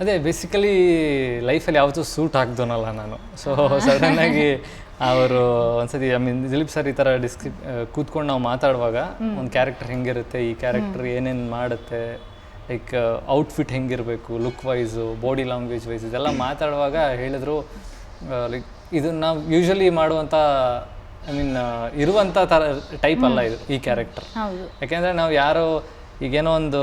ಅದೇ ಬೇಸಿಕಲಿ ಲೈಫಲ್ಲಿ ಯಾವತ್ತೂ ಸೂಟ್ ಆಗ್ದೋನಲ್ಲ ನಾನು. ಸೊ ಆಗಿ ಅವರು ಒಂದ್ಸತಿ ಐ ಮೀನ್ ದಿಲೀಪ್ ಸರ್ ಈ ಥರ ಡಿಸ್ಕ್ರಿ ಕೂತ್ಕೊಂಡು ನಾವು ಮಾತಾಡುವಾಗ ಒಂದು ಕ್ಯಾರೆಕ್ಟರ್ ಹೆಂಗಿರುತ್ತೆ ಈ ಕ್ಯಾರೆಕ್ಟರ್ ಏನೇನು ಮಾಡುತ್ತೆ like outfit ಹೆಂಗಿರಬೇಕು look wise body language wise ಇದೆಲ್ಲ ಮಾತಾಡುವಾಗ ಹೇಳಿದ್ರು ಲೈಕ್ ಇದು ನಾವು ಯೂಶಲಿ ಮಾಡುವಂಥ ಐ ಮೀನ್ ಇರುವಂಥ ಥರ ಟೈಪ್ ಅಲ್ಲ ಇದು ಈ ಕ್ಯಾರೆಕ್ಟರ್ ಯಾಕೆಂದರೆ ನಾವು ಯಾರೋ ಈಗೇನೋ ಒಂದು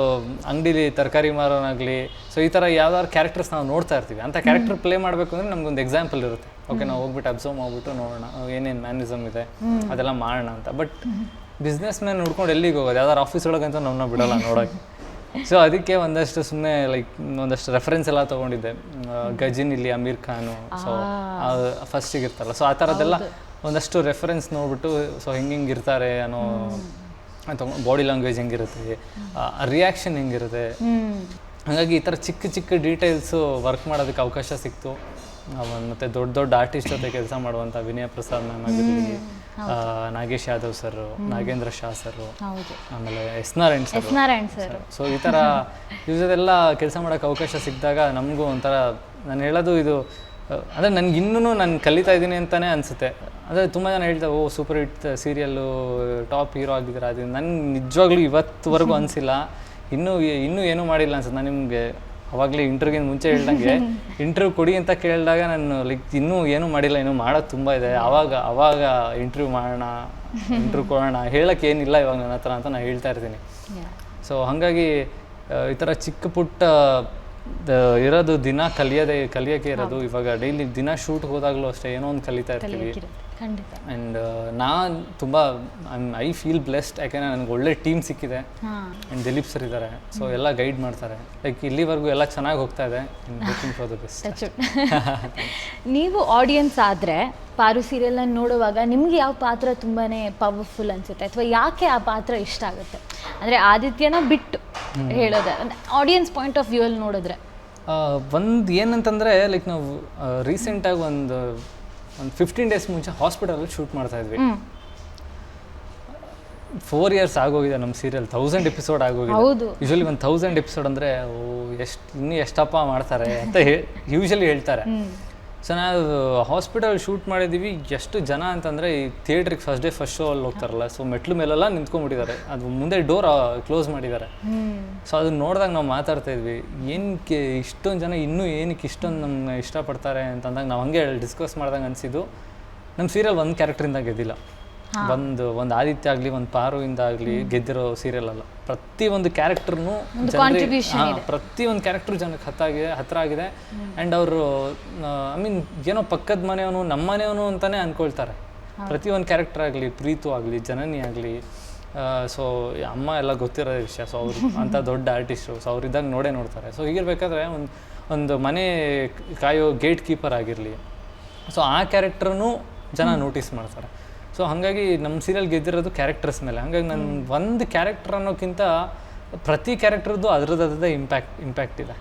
ಅಂಗಡಿಲಿ ತರಕಾರಿ ಮಾರೋನಾಗಲಿ ಸೊ ಈ ಥರ ಯಾವ್ದಾದ್ರು ಕ್ಯಾರೆಕ್ಟರ್ಸ್ ನಾವು ನೋಡ್ತಾ ಇರ್ತೀವಿ. ಅಂತ ಕ್ಯಾರೆಕ್ಟರ್ ಪ್ಲೇ ಮಾಡಬೇಕು ಅಂದರೆ ನಮ್ಗೊಂದು ಎಕ್ಸಾಂಪಲ್ ಇರುತ್ತೆ. ಓಕೆ ನಾವು ಹೋಗ್ಬಿಟ್ಟು ಅಬ್ಸರ್ವ್ ಮಾಡ್ಬಿಟ್ಟು ನೋಡೋಣ ಏನೇನು ಮ್ಯಾನಿಸಮ್ ಇದೆ ಅದೆಲ್ಲ ಮಾಡೋಣ ಅಂತ. ಬಟ್ ಬಿಸ್ನೆಸ್ ಮ್ಯಾನ್ ನೋಡ್ಕೊಂಡು ಎಲ್ಲಿಗೆ ಹೋಗೋದು? ಯಾವ್ದಾರು ಆಫೀಸ್ ಒಳಗಂತ ನಮ್ಮನ್ನ ಬಿಡೋಲ್ಲ ನೋಡೋಕ್ಕೆ ಸೊ ಅದಕ್ಕೆ ಒಂದಷ್ಟು ಸುಮ್ಮನೆ ಲೈಕ್ ಒಂದಷ್ಟು ರೆಫರೆನ್ಸ್ ಎಲ್ಲ ತೊಗೊಂಡಿದ್ದೆ. ಗಜಿನ್ ಇಲ್ಲಿ ಅಮೀರ್ ಖಾನು. ಸೊ ಫಸ್ಟಿಗೆ ಇರ್ತಾರಲ್ಲ ಸೊ ಆ ಥರದ್ದೆಲ್ಲ ಒಂದಷ್ಟು ರೆಫರೆನ್ಸ್ ನೋಡ್ಬಿಟ್ಟು ಸೊ ಹೆಂಗೆ ಹೆಂಗೆ ಇರ್ತಾರೆ ಅನ್ನೋ ಬಾಡಿ ಲ್ಯಾಂಗ್ವೇಜ್ ಹೆಂಗಿರುತ್ತೆ ರಿಯಾಕ್ಷನ್ ಹೆಂಗಿರುತ್ತೆ. ಹಾಗಾಗಿ ಈ ಥರ ಚಿಕ್ಕ ಚಿಕ್ಕ ಡೀಟೇಲ್ಸು ವರ್ಕ್ ಮಾಡೋದಕ್ಕೆ ಅವಕಾಶ ಸಿಕ್ತು. ಮತ್ತೆ ದೊಡ್ಡ ದೊಡ್ಡ ಆರ್ಟಿಸ್ಟ್ ಜೊತೆ ಕೆಲಸ ಮಾಡುವಂಥ ವಿನಯ ಪ್ರಸಾದ್ ಮ್ಯಾಮ್ ಆಗಿರಲಿ ನಾಗೇಶ್ ಯಾದವ್ ಸರ್ ನಾಗೇಂದ್ರ ಶಾ ಸರ್ ಆಮೇಲೆ S Narayan sir S Narayan sir so ಈ ಥರ ಇವ್ರದೆಲ್ಲ ಕೆಲಸ ಮಾಡೋಕ್ಕೆ ಅವಕಾಶ ಸಿಕ್ಕಿದಾಗ ನಮಗೂ ಒಂಥರ ನಾನು ಹೇಳೋದು ಇದು ಅಂದ್ರೆ ಅಂದರೆ ನನಗೆ ಇನ್ನೂ ನಾನು ಕಲಿತಾ ಇದ್ದೀನಿ ಅಂತಲೇ ಅನಿಸುತ್ತೆ. ಅಂದರೆ ತುಂಬ ಜನ ಹೇಳ್ತಾರೆ ಓ super hit serial top hero ಆಗಿದ್ದೀರಾ. ಅದು ನನಗೆ ನಿಜವಾಗ್ಲೂ ಇವತ್ತುವರೆಗೂ ಅನಿಸಿಲ್ಲ. ಇನ್ನೂ ಇನ್ನೂ ಏನೂ ಮಾಡಿಲ್ಲ ಅನ್ಸುತ್ತೆ ನಾನು ನಿಮಗೆ. ಅವಾಗಲೇ ಇಂಟರ್ವ್ಯೂಗಿಂತ ಮುಂಚೆ ಹೇಳ್ದಂಗೆ. ಇಂಟರ್ವ್ಯೂ ಕೊಡಿ ಅಂತ ಕೇಳಿದಾಗ ನಾನು ಲೈಕ್ ಇನ್ನೂ ಏನೂ ಮಾಡಿಲ್ಲ ಇನ್ನೂ ಮಾಡೋದು ತುಂಬ ಇದೆ. ಆವಾಗ ಅವಾಗ ಇಂಟರ್ವ್ಯೂ ಮಾಡೋಣ ಇಂಟರ್ವ್ಯೂ ಕೊಡೋಣ ಹೇಳಕ್ಕೆ ಏನಿಲ್ಲ ಇವಾಗ ನನ್ನ ಹತ್ರ ಅಂತ ನಾನು ಹೇಳ್ತಾ ಇರ್ತೀನಿ. ಸೊ ಹಾಗಾಗಿ ಈ ಥರ ಚಿಕ್ಕ ಪುಟ್ಟ ಇರೋದು ದಿನ ಕಲಿಯೋದೇ ಕಲಿಯೋಕೆ ಇರೋದು ಇವಾಗ ಡೈಲಿ ದಿನ ಶೂಟ್ ಹೋದಾಗಲೂ ಅಷ್ಟೇ ಏನೋ ಒಂದು ಕಲಿತಾ ಇರ್ತೀವಿ. ಖಂಡಿತ. ಆ್ಯಂಡ್ ನಾನು ತುಂಬ ಐ ಫೀಲ್ ಬ್ಲೆಸ್ಡ್ ಯಾಕೆಂದರೆ ನನಗೆ ಒಳ್ಳೆ ಟೀಮ್ ಸಿಕ್ಕಿದೆ. ಅಂಡ್ ಆ್ಯಂಡ್ ದಿಲೀಪ್ ಸರ್ ಇದ್ದಾರೆ ಸೊ ಎಲ್ಲ ಗೈಡ್ ಮಾಡ್ತಾರೆ. ಲೈಕ್ ಇಲ್ಲಿವರೆಗೂ ಎಲ್ಲ ಚೆನ್ನಾಗಿ ಹೋಗ್ತಾ ಇದೆ. ಲುಕಿಂಗ್ ಫಾರ್ ದ ಬೆಸ್ಟ್ ನೀವು ಆಡಿಯನ್ಸ್ ಆದರೆ ಪಾರು ಸೀರಿಯಲ್ ನೋಡುವಾಗ ನಿಮ್ಗೆ ಯಾವ ಪಾತ್ರ ತುಂಬಾನೇ ಪವರ್ಫುಲ್ ಅನ್ಸುತ್ತೆ? ಅಥವಾ ಯಾಕೆ ಆ ಪಾತ್ರ ಇಷ್ಟ ಆಗುತ್ತೆ? ಅಂದರೆ ಆದಿತ್ಯನ ಬಿಟ್ಟು ಹೇಳೋದು. ಆಡಿಯನ್ಸ್ ಪಾಯಿಂಟ್ ಆಫ್ ವ್ಯೂ ಅಲ್ಲಿ ನೋಡಿದ್ರೆ. ಒಂದು ಏನಂತಂದರೆ ಲೈಕ್ ನಾವು ರೀಸೆಂಟಾಗಿ ಒಂದು ಒಂದು ಫಿಫ್ಟೀನ್ ಡೇಸ್ ಮುಂಚೆ ಹಾಸ್ಪಿಟಲಲ್ಲಿ ಶೂಟ್ ಮಾಡ್ತಾ ಇದ್ವಿ. ಫೋರ್ ಇಯರ್ಸ್ ಆಗೋಗಿದೆ ನಮ್ಮ ಸೀರಿಯಲ್ ತೌಸಂಡ್ ಎಪಿಸೋಡ್ ಆಗೋಗಿದೆ. ಯೂಶಲಿ ಒಂದು ತೌಸಂಡ್ ಎಪಿಸೋಡ್ ಅಂದರೆ ಓ ಎಷ್ಟು ಇನ್ನೂ ಎಷ್ಟಪ್ಪ ಮಾಡ್ತಾರೆ ಅಂತ ಯೂಶಲಿ ಹೇಳ್ತಾರೆ. ಸೊ ನಾವು ಹಾಸ್ಪಿಟಲ್ ಶೂಟ್ ಮಾಡಿದ್ದೀವಿ. ಎಷ್ಟು ಜನ ಅಂತಂದರೆ ಈ ಥಿಯೇಟ್ರಿಗೆ ಫಸ್ಟ್ ಡೇ ಫಸ್ಟ್ ಶೋ ಅಲ್ಲಿ ಹೋಗ್ತಾರಲ್ಲ ಸೊ ಮೆಟ್ಲು ಮೇಲೆಲ್ಲ ನಿಂತ್ಕೊಂಡ್ಬಿಟ್ಟಿದ್ದಾರೆ. ಅದು ಮುಂದೆ ಡೋರ್ ಕ್ಲೋಸ್ ಮಾಡಿದ್ದಾರೆ. ಸೊ ಅದನ್ನ ನೋಡಿದಾಗ ನಾವು ಮಾತಾಡ್ತಾ ಇದ್ವಿ. ಏನಕ್ಕೆ ಇಷ್ಟೊಂದು ಜನ ಇನ್ನೂ ಏನಕ್ಕೆ ಇಷ್ಟೊಂದು ನಮ್ಮನ್ನ ಇಷ್ಟಪಡ್ತಾರೆ ಅಂತಂದಾಗ ನಾವು ಹಂಗೆ ಡಿಸ್ಕಸ್ ಮಾಡ್ದಂಗೆ ಅನಿಸಿದ್ದು ನಮ್ಮ ಸೀರಿಯಲ್ ಒಂದು ಕ್ಯಾರೆಕ್ಟ್ರಿಂದ ಗೆದ್ದಿಲ್ಲ. ಒಂದು ಒಂದು ಆದಿತ್ಯ ಆಗಲಿ ಒಂದು ಪಾರುವಿಂದ ಆಗಲಿ ಗೆದ್ದಿರೋ ಸೀರಿಯಲ್ ಅಲ್ಲ. ಪ್ರತಿ ಒಂದು ಕ್ಯಾರೆಕ್ಟರ್ನು ಪ್ರತಿ ಒಂದು ಕ್ಯಾರೆಕ್ಟರ್ ಜನಕ್ಕೆ ಹತ್ತಾಗಿದೆ ಹತ್ರ ಆಗಿದೆ. ಆ್ಯಂಡ್ ಅವರು ಐ ಮೀನ್ ಏನೋ ಪಕ್ಕದ ಮನೆಯವನು ನಮ್ಮ ಮನೆಯವನು ಅಂತಾನೆ ಅನ್ಕೊಳ್ತಾರೆ. ಪ್ರತಿ ಒಂದು ಕ್ಯಾರೆಕ್ಟರ್ ಆಗಲಿ ಪ್ರೀತು ಆಗಲಿ ಜನನಿ ಆಗಲಿ ಸೊ ಅಮ್ಮ ಎಲ್ಲ ಗೊತ್ತಿರೋ ವಿಷಯ. ಸೊ ಅವರು ಅಂಥ ದೊಡ್ಡ ಆರ್ಟಿಸ್ಟು ಸೊ ಅವ್ರಿದ್ದಾಗ ನೋಡೇ ನೋಡ್ತಾರೆ. ಸೊ ಹೀಗಿರ್ಬೇಕಾದ್ರೆ ಒಂದು ಒಂದು ಮನೆ ಕಾಯೋ ಗೇಟ್ ಕೀಪರ್ ಆಗಿರಲಿ. ಸೊ ಆ ಕ್ಯಾರೆಕ್ಟ್ರನ್ನು ಜನ ನೋಟಿಸ್ ಮಾಡ್ತಾರೆ. ಸೊ ಹಾಗಾಗಿ ನಮ್ಮ ಸೀರಿಯಲ್ ಗೆದ್ದಿರೋದು ಕ್ಯಾರೆಕ್ಟರ್ಸ್ ಮೇಲೆ. ಹಾಗಾಗಿ ನನ್ನ ಒಂದು ಕ್ಯಾರೆಕ್ಟರ್ ಅನ್ನೋಕ್ಕಿಂತ ಪ್ರತಿ ಕ್ಯಾರೆಕ್ಟರ್ದು ಅದರದ್ದು ಇಂಪ್ಯಾಕ್ಟ್ ಇಂಪ್ಯಾಕ್ಟ್ ಇದೆ.